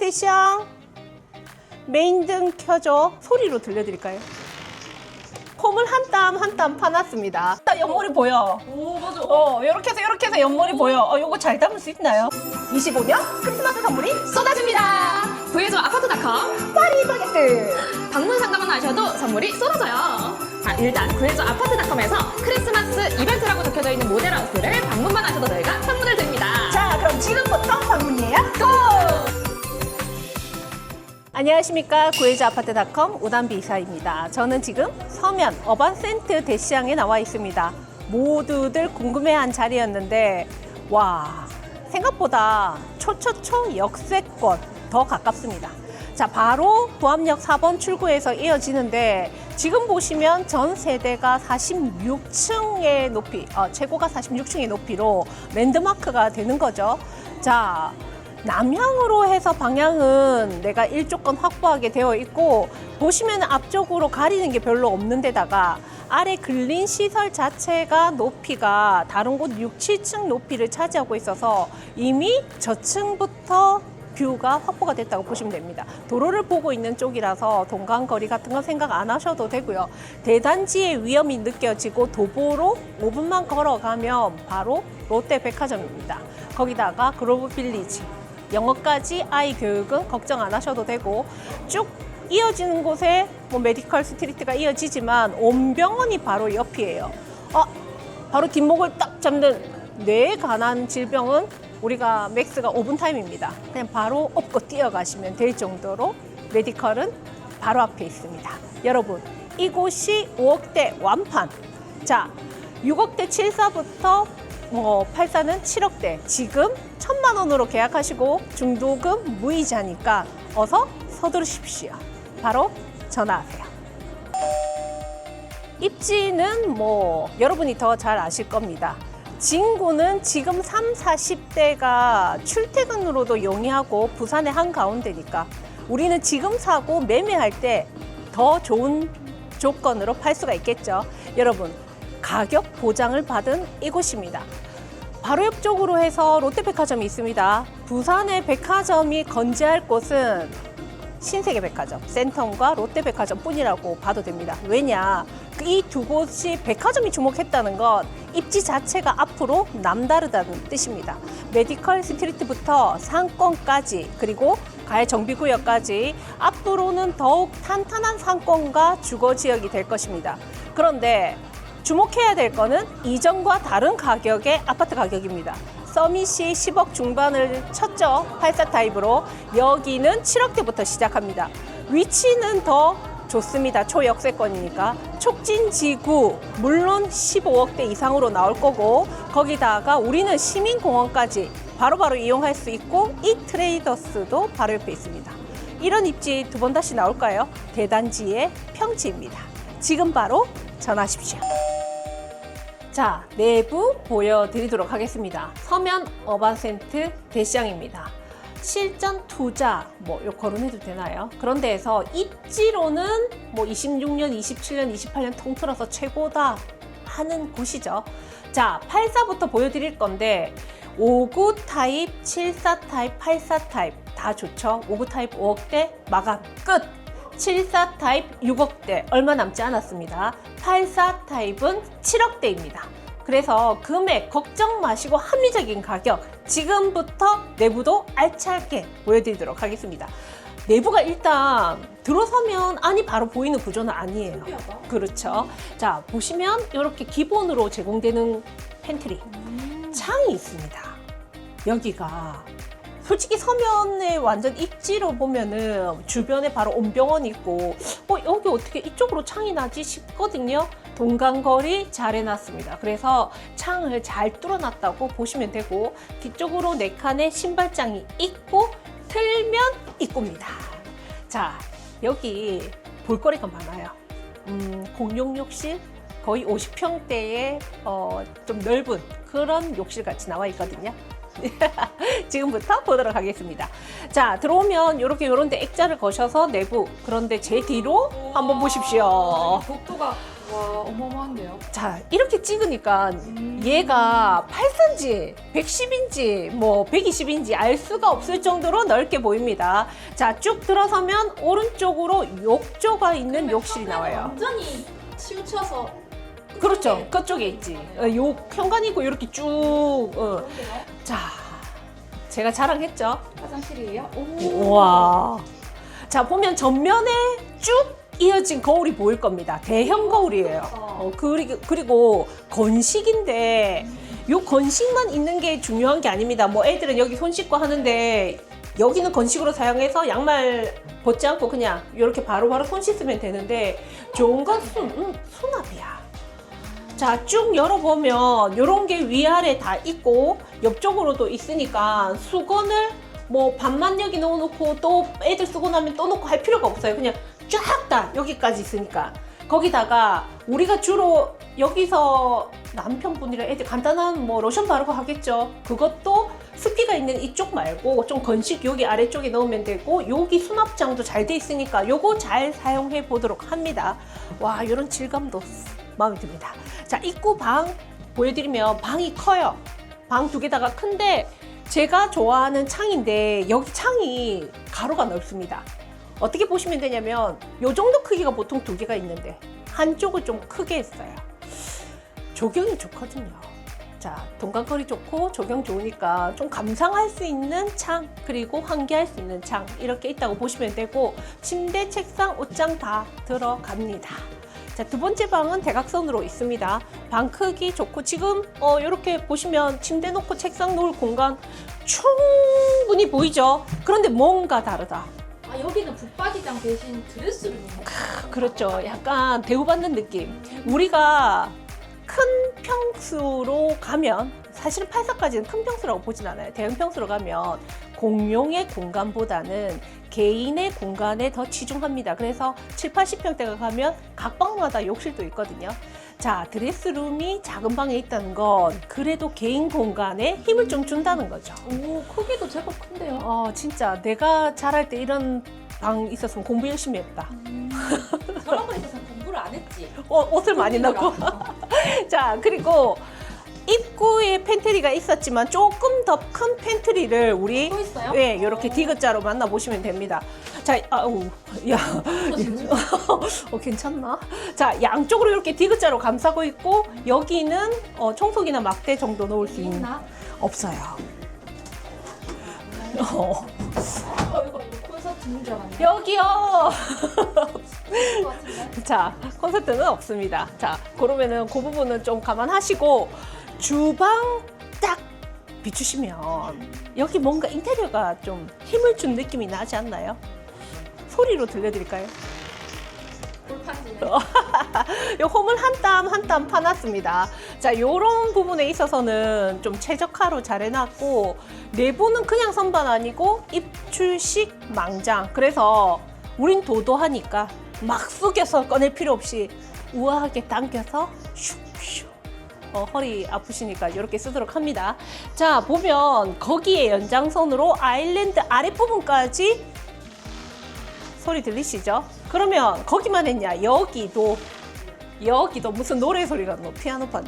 대시양 메인 등 켜줘 소리로 들려드릴까요? 폼을 한 땀 한 땀 파놨습니다. 딱 옆머리 보여. 오 맞아. 어, 이렇게 해서 이렇게 해서 옆머리 보여. 어, 요거 잘 담을 수 있나요? 25년 크리스마스 선물이 쏟아집니다. 구해줘 아파트닷컴 파리 바게트. 방문 상담만 하셔도 선물이 쏟아져요. 자 일단 구해줘 아파트닷컴에서 크리스마스 이벤트라고 적혀져 있는 모델하우스를 방문만 하셔도 저희가 선물을 드립니다. 자, 그럼 지금부터 방문 예약 고! 안녕하십니까 구해자 아파트닷컴 오담비 이사입니다. 저는 지금 서면 어반센트 대시장에 나와 있습니다. 모두들 궁금해한 자리였는데 와 생각보다 초초초 역세권 더 가깝습니다. 자 바로 부암역 4번 출구에서 이어지는데 지금 보시면 전 세대가 46층의 높이 어, 최고가 46층의 높이로 랜드마크가 되는 거죠. 자 남향으로 해서 방향은 내가 일조권 확보하게 되어 있고 보시면 앞쪽으로 가리는 게 별로 없는 데다가 아래 근린 시설 자체가 높이가 다른 곳 6, 7층 높이를 차지하고 있어서 이미 저층부터 뷰가 확보가 됐다고 보시면 됩니다. 도로를 보고 있는 쪽이라서 동간거리 같은 거 생각 안 하셔도 되고요. 대단지의 위험이 느껴지고 도보로 5분만 걸어가면 바로 롯데백화점입니다. 거기다가 그로브 빌리지, 영어까지 아이 교육은 걱정 안 하셔도 되고 쭉 이어지는 곳에 뭐 메디컬 스트리트가 이어지지만 온병원이 바로 옆이에요. 아, 바로 뒷목을 딱 잡는 뇌에 관한 질병은 우리가 맥스가 5분 타임입니다. 그냥 바로 업고 뛰어가시면 될 정도로 메디컬은 바로 앞에 있습니다. 여러분, 이곳이 5억대 완판. 자, 6억대 74부터 뭐 84는 7억대. 지금 천만 원으로 계약하시고 중도금 무이자니까 어서 서두르십시오. 바로 전화하세요. 입지는 뭐 여러분이 더 잘 아실 겁니다. 진구는 지금 3, 40대가 출퇴근으로도 용이하고 부산의 한가운데니까 우리는 지금 사고 매매할 때 더 좋은 조건으로 팔 수가 있겠죠. 여러분, 가격 보장을 받은 이곳입니다. 바로 옆 쪽으로 해서 롯데백화점이 있습니다. 부산의 백화점이 건재할 곳은 신세계 백화점, 센텀과 롯데백화점 뿐이라고 봐도 됩니다. 왜냐? 이 두 곳이 백화점이 주목했다는 건 입지 자체가 앞으로 남다르다는 뜻입니다. 메디컬 스트리트부터 상권까지 그리고 가해 정비구역까지 앞으로는 더욱 탄탄한 상권과 주거 지역이 될 것입니다. 그런데 주목해야 될 거는 이전과 다른 가격의 아파트 가격입니다. 서밋이 10억 중반을 쳤죠. 84 타입으로. 여기는 7억대부터 시작합니다. 위치는 더 좋습니다. 초역세권이니까. 촉진지구, 물론 15억대 이상으로 나올 거고, 거기다가 우리는 시민공원까지 바로바로 이용할 수 있고, 이 트레이더스도 바로 옆에 있습니다. 이런 입지 두 번 다시 나올까요? 대단지의 평지입니다. 지금 바로 전화하십시오. 자, 내부 보여드리도록 하겠습니다. 서면 어바센트 대시장입니다. 실전 투자, 뭐, 요 거론해도 되나요? 그런 데에서 입지로는 뭐 26년, 27년, 28년 통틀어서 최고다 하는 곳이죠. 자, 84부터 보여드릴 건데, 59 타입, 74 타입, 84 타입 다 좋죠. 59 타입 5억대 마감 끝. 74 타입 6억대 얼마 남지 않았습니다. 84 타입은 7억대입니다. 그래서 금액 걱정 마시고 합리적인 가격 지금부터 내부도 알차게 보여드리도록 하겠습니다. 내부가 일단 들어서면 안이 바로 보이는 구조는 아니에요. 신기하다. 그렇죠. 자 보시면 이렇게 기본으로 제공되는 팬트리 창이 있습니다. 여기가 솔직히 서면에 완전 입지로 보면은 주변에 바로 온병원이 있고 어 여기 어떻게 이쪽으로 창이 나지 싶거든요. 동간거리 잘 해놨습니다. 그래서 창을 잘 뚫어놨다고 보시면 되고 뒤쪽으로 네 칸의 신발장이 있고 틀면 입구입니다. 자 여기 볼거리가 많아요. 음, 공용 욕실 거의 50평대의 어, 좀 넓은 그런 욕실 같이 나와 있거든요. 지금부터 보도록 하겠습니다. 자, 들어오면 이렇게 이런 데 액자를 거셔서 내부 그런데 제 뒤로 한번 보십시오. 이 복도가 와 어마어마한데요. 자, 이렇게 찍으니까 음. 얘가 8cm, 110인지 뭐 120인지 알 수가 없을 정도로 넓게 보입니다. 자, 쭉 들어서면 오른쪽으로 욕조가 있는 욕실이 나와요. 완전히 치우쳐서 그렇죠. 그쪽에 있지. 어, 욕 현관이고 이렇게 쭉. 어. 자, 제가 자랑했죠. 화장실이에요? 오. 와. 자, 보면 전면에 쭉 이어진 거울이 보일 겁니다. 대형 거울이에요. 어, 그리고, 그리고 건식인데, 요 건식만 있는 게 중요한 게 아닙니다. 뭐 애들은 여기 손 씻고 하는데, 여기는 건식으로 사용해서 양말 벗지 않고 그냥 이렇게 바로바로 손 씻으면 되는데, 좋은 건 수, 음, 수납이야. 자, 쭉 열어보면 이런 게 위아래 다 있고 옆쪽으로도 있으니까 수건을 뭐 반만 여기 넣어놓고 또 애들 쓰고 나면 또 넣고 할 필요가 없어요. 그냥 쫙 다 여기까지 있으니까. 거기다가 우리가 주로 여기서 남편분이랑 애들 간단한 뭐 로션 바르고 하겠죠. 그것도 습기가 있는 이쪽 말고 좀 건식 여기 아래쪽에 넣으면 되고 여기 수납장도 잘 돼 있으니까 요거 잘 사용해 보도록 합니다. 와 이런 질감도 마음에 듭니다. 자 입구 방 보여드리면 방이 커요. 방 두 개다가 큰데 제가 좋아하는 창인데 여기 창이 가로가 넓습니다. 어떻게 보시면 되냐면 요 정도 크기가 보통 두 개가 있는데 한쪽을 좀 크게 했어요. 조경이 좋거든요. 자, 동간거리 좋고 조경 좋으니까 좀 감상할 수 있는 창 그리고 환기할 수 있는 창 이렇게 있다고 보시면 되고 침대, 책상, 옷장 다 들어갑니다. 자, 두 번째 방은 대각선으로 있습니다. 방 크기 좋고 지금 어 이렇게 보시면 침대 놓고 책상 놓을 공간 충분히 보이죠? 그런데 뭔가 다르다. 아 여기는 붙박이장 대신 드레스룸인 거 그렇죠. 약간 대우받는 느낌. 우리가 큰 평수로 가면 사실은 8사까지는 큰 평수라고 보진 않아요. 대형 평수로 가면 공용의 공간보다는 개인의 공간에 더 치중합니다. 그래서 7, 80평대가 가면 각 방마다 욕실도 있거든요. 자, 드레스룸이 작은 방에 있다는 건 그래도 개인 공간에 힘을 좀 준다는 거죠. 오 크기도 제법 큰데요 어, 진짜 내가 잘할 때 이런 방 있었으면 공부 열심히 했다. 저런 거 있어서 공부를 안 했지 어, 옷을 많이 넣고. 자, 그리고 입구에 팬트리가 있었지만 조금 더 큰 팬트리를 우리 또 있어요? 네, 이렇게 디귿자로 만나보시면 됩니다. 자, 아우, 야, 어, 괜찮나? 자, 양쪽으로 이렇게 디귿자로 감싸고 있고, 여기는 어, 청소기나 막대 정도 놓을 수 있는, 있나? 없어요. 어, 어 이거 콘서트 여기요! 자, 콘서트는 없습니다. 자, 그러면은 그 부분은 좀 감안하시고 주방 딱 비추시면 여기 뭔가 인테리어가 좀 힘을 준 느낌이 나지 않나요? 소리로 들려드릴까요? 요 홈을 한 땀 한 땀 파놨습니다. 자, 요런 부분에 있어서는 좀 최적화로 잘 해놨고, 내부는 그냥 선반 아니고 입출식 망장. 그래서 우린 도도하니까 막 숙여서 꺼낼 필요 없이 우아하게 당겨서 슉슉. 어, 허리 아프시니까 이렇게 쓰도록 합니다. 자, 보면 거기에 연장선으로 아일랜드 아랫부분까지 소리 들리시죠? 그러면 거기만 했냐? 여기도 여기도 무슨 노래 소리가 나 피아노판.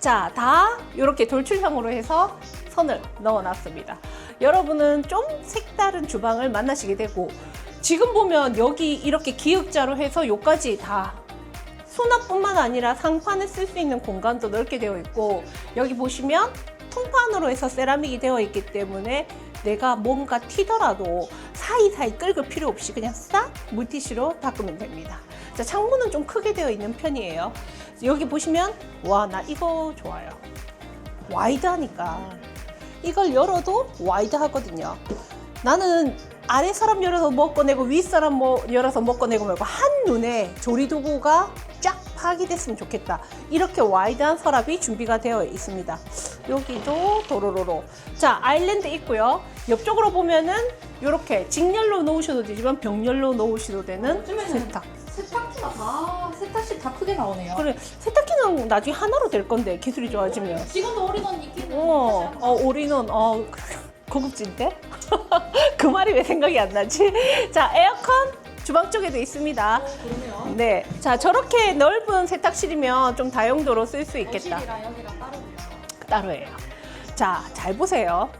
자, 다 이렇게 돌출형으로 해서 선을 넣어놨습니다. 여러분은 좀 색다른 주방을 만나시게 되고 지금 보면 여기 이렇게 기역자로 해서 요까지 다 수납뿐만 아니라 상판을 쓸수 있는 공간도 넓게 되어 있고 여기 보시면 통판으로 해서 세라믹이 되어 있기 때문에 내가 뭔가 튀더라도 사이사이 긁을 필요 없이 그냥 싹 물티슈로 닦으면 됩니다. 자, 창문은 좀 크게 되어 있는 편이에요. 여기 보시면 와, 나 이거 좋아요. 와이드하니까 이걸 열어도 와이드하거든요. 나는 아래 사람 열어서 못 꺼내고 위 사람 뭐 열어서 못 꺼내고 말고 한 눈에 조리 도구가 쫙 파악이 됐으면 좋겠다. 이렇게 와이드한 서랍이 준비가 되어 있습니다. 여기도 도로로로. 자, 아일랜드 있고요. 옆쪽으로 보면은 이렇게 직렬로 놓으셔도 되지만 병렬로 놓으셔도 되는 세탁. 세탁기가 다 세탁실 다 크게 나오네요 그래, 세탁기는 나중에 하나로 될 건데 기술이 좋아지면. 지금도 올인원 있기는 어, 어 올인원, 어, 고급진데? 그 말이 왜 생각이 안 나지? 자, 에어컨 주방 쪽에도 있습니다. 그러네요. 네. 자, 저렇게 넓은 세탁실이면 좀 다용도로 쓸 수 있겠다. 거실이랑 여기랑 따로네요. 따로예요. 자, 잘 보세요.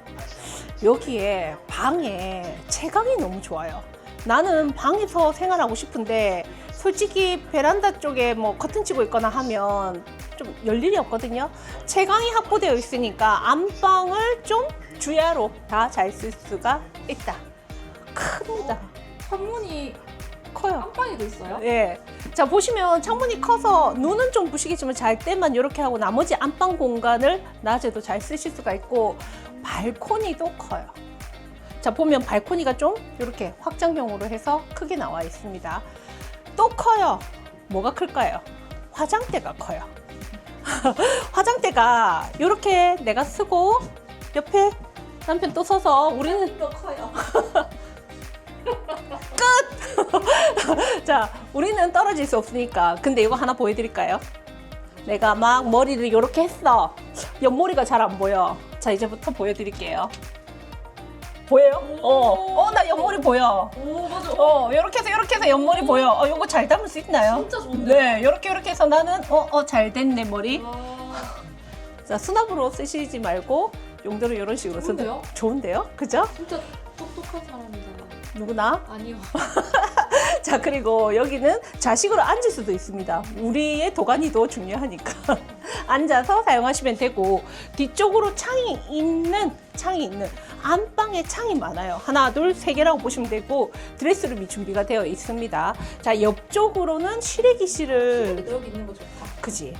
여기에 방에 채광이 너무 좋아요. 나는 방에서 생활하고 싶은데 솔직히 베란다 쪽에 뭐 커튼 치고 있거나 하면 좀 열 일이 없거든요. 채광이 확보되어 있으니까 안방을 좀 주야로 다 잘 쓸 수가 있다. 큽니다. 창문이 커요. 안방에도 있어요? 예. 자, 보시면 창문이 커서 눈은 좀 부시겠지만 잘 때만 이렇게 하고 나머지 안방 공간을 낮에도 잘 쓰실 수가 있고 발코니도 커요. 자, 보면 발코니가 좀 이렇게 확장형으로 해서 크게 나와 있습니다. 또 커요. 뭐가 클까요? 화장대가 커요. 화장대가 이렇게 내가 쓰고 옆에 남편 또 서서 우리는 더 커요. 자, 우리는 떨어질 수 없으니까. 근데 이거 하나 보여드릴까요? 내가 막 머리를 이렇게 했어. 옆머리가 잘 안 보여. 자, 이제부터 보여드릴게요. 보여요? 어, 어, 나 옆머리 보여. 오 맞아. 어, 이렇게 해서 이렇게 해서 옆머리 보여. 어, 이거 잘 담을 수 있나요? 진짜 좋은데. 네, 이렇게 이렇게 해서 나는 어, 어, 잘 됐네 머리. 와. 자, 수납으로 쓰시지 말고 용도로 이런 식으로 쓰면 좋은데요? 좋은데요? 그죠? 진짜 똑똑한 사람이잖아. 누구나? 아니요. 자 그리고 여기는 좌식으로 앉을 수도 있습니다. 우리의 도가니도 중요하니까 앉아서 사용하시면 되고 뒤쪽으로 창이 있는 창이 있는 안방에 창이 많아요. 하나, 둘, 세 개라고 보시면 되고 드레스룸이 준비가 되어 있습니다. 자 옆쪽으로는 실외기실을 여기 있는 거 좋다. 그지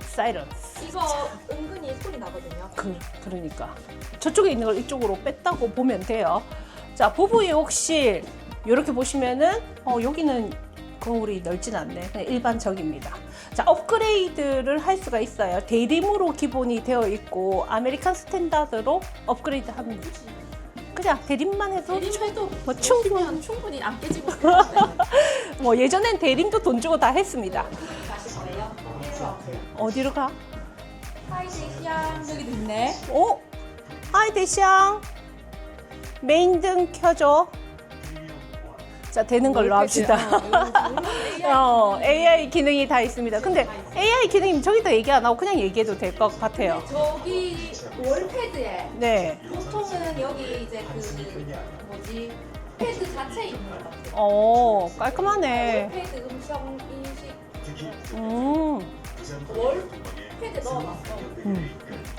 사이런 이거 은근히 소리 나거든요. 그 그러니까 저쪽에 있는 걸 이쪽으로 뺐다고 보면 돼요. 자 부부 욕실 이렇게 보시면은 어, 여기는 거울이 넓진 않네. 일반적입니다. 자 업그레이드를 할 수가 있어요. 대림으로 기본이 되어 있고 아메리칸 스탠다드로 업그레이드 하면 그냥 대림만 해도 대림해도 뭐 충분 충분히 충분히 안 깨지고. 뭐 예전엔 대림도 돈 주고 다 했습니다. 어디로 가? 하이데시앙 여기도 있네. 어? 하이 대샹 메인 등 켜줘. 자 되는 걸로 합시다. 어, AI 기능이 다 있습니다. 근데 AI 기능이면 저기다 얘기 안 하고 그냥 얘기해도 될 것 같아요. 저기 월패드에 네. 보통은 여기 이제 그 뭐지 패드 자체 있는 것 같아요. 어, 깔끔하네. 월패드 음성 인식 음, 월 패드 넣어놨어. 음.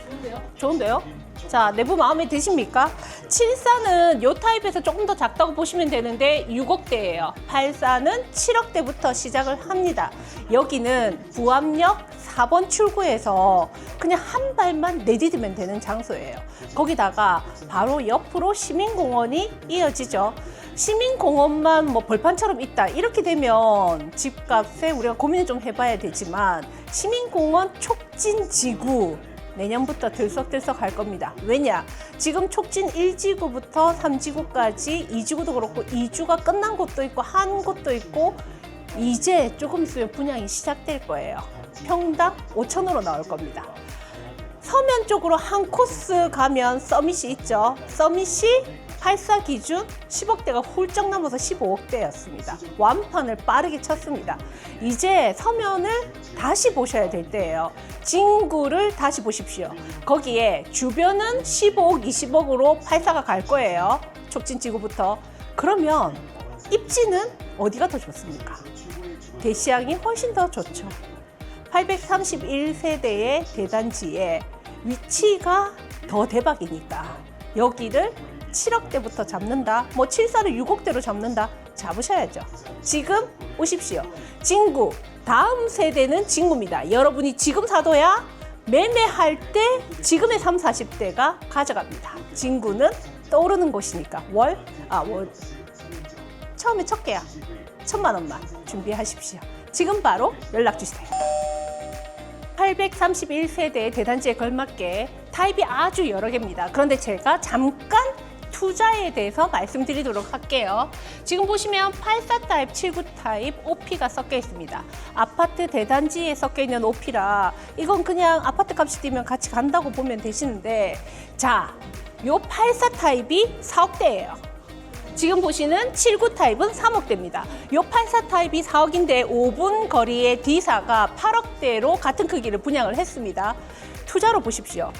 좋은데요? 좋은데요? 자, 내부 마음에 드십니까? 74는 요 타입에서 조금 더 작다고 보시면 되는데 6억대예요. 84는 7억대부터 시작을 합니다. 여기는 부암역 4번 출구에서 그냥 한 발만 내디디면 되는 장소예요. 거기다가 바로 옆으로 시민공원이 이어지죠. 시민공원만 뭐 벌판처럼 있다 이렇게 되면 집값에 우리가 고민을 좀 해봐야 되지만 시민공원 촉진지구 내년부터 들썩들썩 할 겁니다. 왜냐? 지금 촉진 1지구부터 3지구까지 2지구도 그렇고 2주가 끝난 곳도 있고 한 곳도 있고 이제 조금 있으면 분양이 시작될 거예요. 평당 5천으로 나올 겁니다. 서면 쪽으로 한 코스 가면 서밋이 있죠. 서밋이 84 기준 10억대가 훌쩍 넘어서 15억대였습니다. 완판을 빠르게 쳤습니다. 이제 서면을 다시 보셔야 될 때예요. 진구를 다시 보십시오. 거기에 주변은 15억, 20억으로 84가 갈 거예요. 촉진지구부터. 그러면 입지는 어디가 더 좋습니까? 대시양이 훨씬 더 좋죠. 831세대의 대단지에 위치가 더 대박이니까 여기를 7억대부터 잡는다. 뭐 74를 6억대로 잡는다. 잡으셔야죠. 지금 오십시오. 진구. 다음 세대는 진구입니다. 여러분이 지금 사둬야 매매할 때 지금의 3, 40대가 가져갑니다. 진구는 떠오르는 곳이니까 월, 아, 월. 처음에 첫 개야. 천만 원만 준비하십시오. 지금 바로 연락 주세요. 831세대의 대단지에 걸맞게 타입이 아주 여러 개입니다. 그런데 제가 잠깐 투자에 대해서 말씀드리도록 할게요. 지금 보시면 84 타입, 79 타입 OP가 섞여 있습니다. 아파트 대단지에 섞여 있는 OP라 이건 그냥 아파트 값이 뛰면 같이 간다고 보면 되시는데 자, 요 84 타입이 4억대예요. 지금 보시는 79 타입은 3억대입니다. 요 84 타입이 4억인데 5분 거리의 D사가 8억대로 같은 크기를 분양을 했습니다. 투자로 보십시오.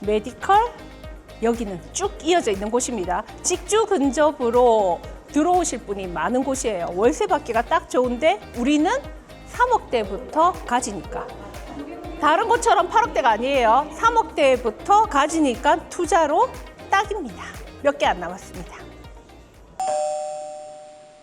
메디컬 여기는 쭉 이어져 있는 곳입니다. 직주 근접으로 들어오실 분이 많은 곳이에요. 월세 받기가 딱 좋은데 우리는 3억대부터 가지니까. 다른 곳처럼 8억대가 아니에요. 3억대부터 가지니까 투자로 딱입니다. 몇 개 안 남았습니다.